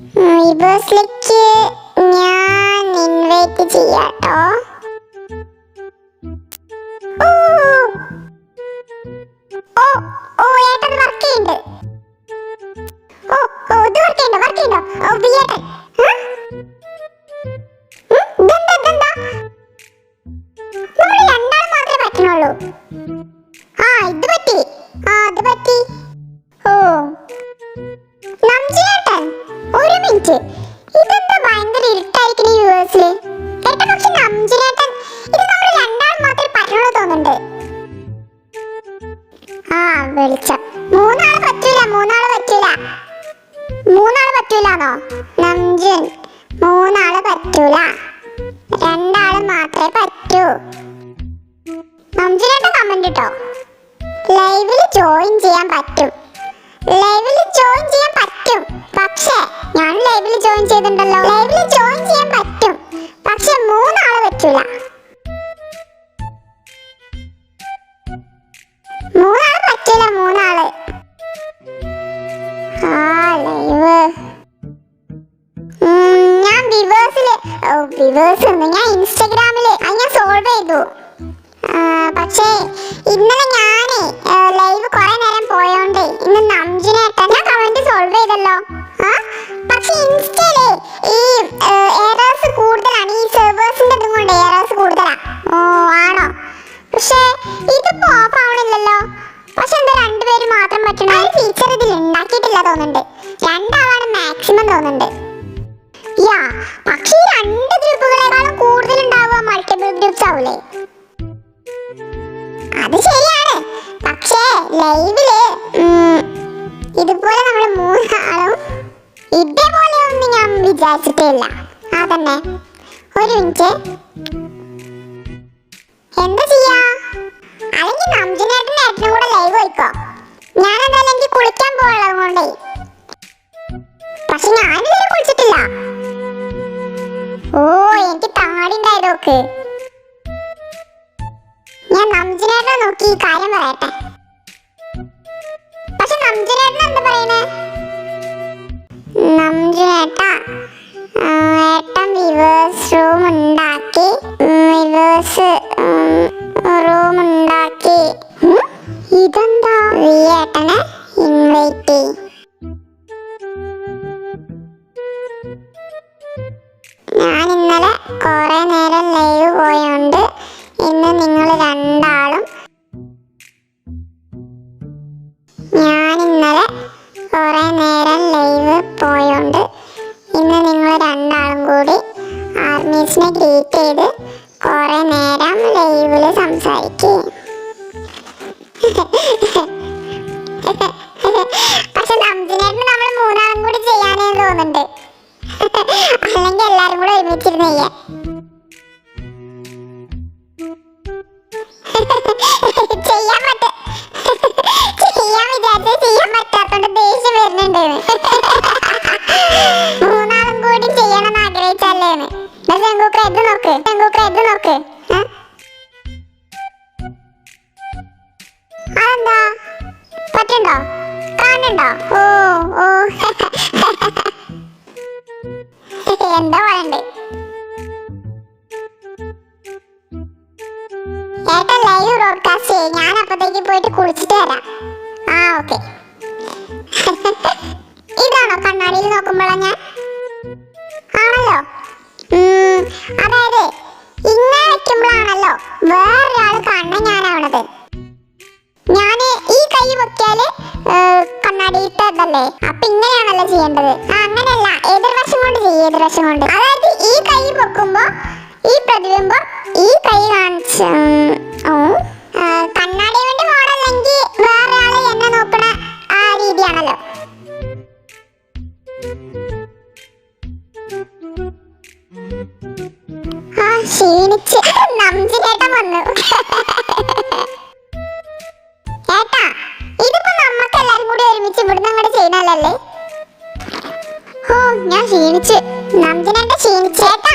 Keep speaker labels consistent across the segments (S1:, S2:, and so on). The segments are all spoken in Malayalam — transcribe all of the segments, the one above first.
S1: വിവേഴ്സിലേക്ക് ഞാൻ ഇൻവൈറ്റ് ചെയ്യാട്ടോ. ഓ ഓ ഏട്ടൻ വർക്ക് ചെയ്യുന്നുണ്ട് ഓ ഓ ഇത് വർക്ക് ചെയ്യുന്നുണ്ടോ ഓ ബിയേട്ടൻ ഇതെന്താ ഇതെന്താ? നമ്മൾ രണ്ടാളും മാത്രമേ പറ്റുന്നുള്ളൂ ഇത് നമ്മൾ മാത്രമേ പറ്റുള്ളൂ ആ വെളിച്ചം. പറ്റൂല മാത്രമേ പറ്റൂ. കമന്റ് ലൈവിൽ ജോയിൻ ചെയ്യാൻ പറ്റും. ലൈവിൽ ജോയിൻ ചെയ്യാൻ പറ്റും. പക്ഷേ ഞാൻ ലൈവിൽ ജോയിൻ ചെയ്തിട്ടുണ്ടല്ലോ. ലൈവിൽ ജോയിൻ ചെയ്യാൻ പറ്റും. പക്ഷെ മൂന്നാൾ പറ്റൂല. മൂന്നാൾ പറ്റൂല മൂന്നാൾ. ആ ലൈവ്. ഞാൻ ഞാൻ ഇൻസ്റ്റഗ്രാമിൽ അത് ഞാൻ സോൾവ് ചെയ്തു. പക്ഷേ അത് ശരിയാണ്. പക്ഷേ ലൈവിൽ ഇതുപോലെ നമ്മൾ മൂന്നാളും ഇതേപോലെ ഒന്നും ഞാൻ വിചാരിച്ചിട്ടില്ല ആ അതന്നെ. ഒരു മിനിറ്റ്. എന്താ ചെയ്യാ? അല്ലെങ്കിൽ നംജിനേട്ടനും ഏട്ടനും കൂടെ ലൈവ് പോയിക്കോ ഞാൻ അതല്ലെങ്കിൽ കുളിക്കാൻ പോകാനുള്ളത് കൊണ്ടേ. പക്ഷെ ഞാനിതുവരെ കുളിച്ചിട്ടില്ല. ഓ എനിക്ക് താടി ഉണ്ടായതൊക്കെ. നംജിനേട്ടനെ നോക്കി ഈ കാര്യം പറയട്ടെ. പക്ഷെ നംജിനേട്ടൻ എന്താ പറയണേ? നംജുനേട്ട ഏട്ടൻ വിവേഴ്സ് റൂം ഉണ്ടാക്കി വിവേഴ്സ് റൂം ഉണ്ടാക്കി. ഇതെന്താ? വിയേട്ടനെ ഇൻവൈറ്റ് ചെയ്യും. ഞാൻ ഇന്നലെ കുറെ നേരം കുറെ നേരം ലൈവ് പോയോണ്ട് ഇന്ന് നിങ്ങൾ രണ്ടാളും കൂടി ആർമീസിനെ ഗ്രീറ്റ് ചെയ്ത് കുറേ നേരം ലൈവിൽ സംസാരിക്കും. പക്ഷെ നംദിനേട്ടന് നമ്മൾ മൂന്നാളും കൂടി ചെയ്യാനേ തോന്നുന്നുണ്ട്. അല്ലെങ്കിൽ എല്ലാവരും കൂടെ ഒരുമിച്ചിരുന്ന് ചെയ്യാം. ശങ്കൂക്ര ഇത് നോക്ക്. ശങ്കൂക്ര ഇത് നോക്ക്? അതെന്താ? പറ്റുണ്ടോ? കാണുന്നുണ്ടോ? ഓ ഓ. എന്താ പറയണ്ടേ? ഏട്ടാ ലൈവ് ബ്രോഡ്കാസ്റ്റ് ചെയ്യും. ഞാൻ അപ്പത്തേക്ക് പോയിട്ട് കുളിച്ചിട്ട് വരാം. ആ ഓക്കെ ഇതാണോ കണ്ണാടിയിൽ നോക്കുമ്പോഴാണ് ഞാൻ? അതായത് ഇങ്ങനെ വെക്കുമ്പോഴാണല്ലോ വേറൊരാൾ കണ്ണ ഞാനാവണത് ഞാൻ ഈ കൈ പൊക്കിയാൽ കണ്ണാടി കണ്ണാടിയിട്ടതല്ലേ അപ്പൊ ഇങ്ങനെയാണല്ലോ ചെയ്യേണ്ടത്. അങ്ങനെയല്ല. എതിർവശം കൊണ്ട് ചെയ്യും എതിർവശം കൊണ്ട്. അതായത് ഈ കൈ പൊക്കുമ്പോ ഈ പ്രതിബിംബം ഈ കൈ കാണിച്ച് വന്നു ഏട്ടാ ഇതിപ്പോ കൂടി ഒരുമിച്ച് ഇവിടുന്ന് അങ്ങോട്ട് ഓ ഞാൻ ക്ഷീണിച്ച്. നന്ദിനന്റെ ക്ഷീണിച്ച്. ഏട്ടാ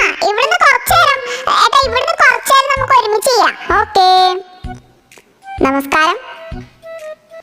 S1: ഇവിടുന്ന് കുറച്ചു നേരം നമുക്ക് ഒരുമിച്ച് ചെയ്യാം. ഓക്കേ. നമസ്കാരം.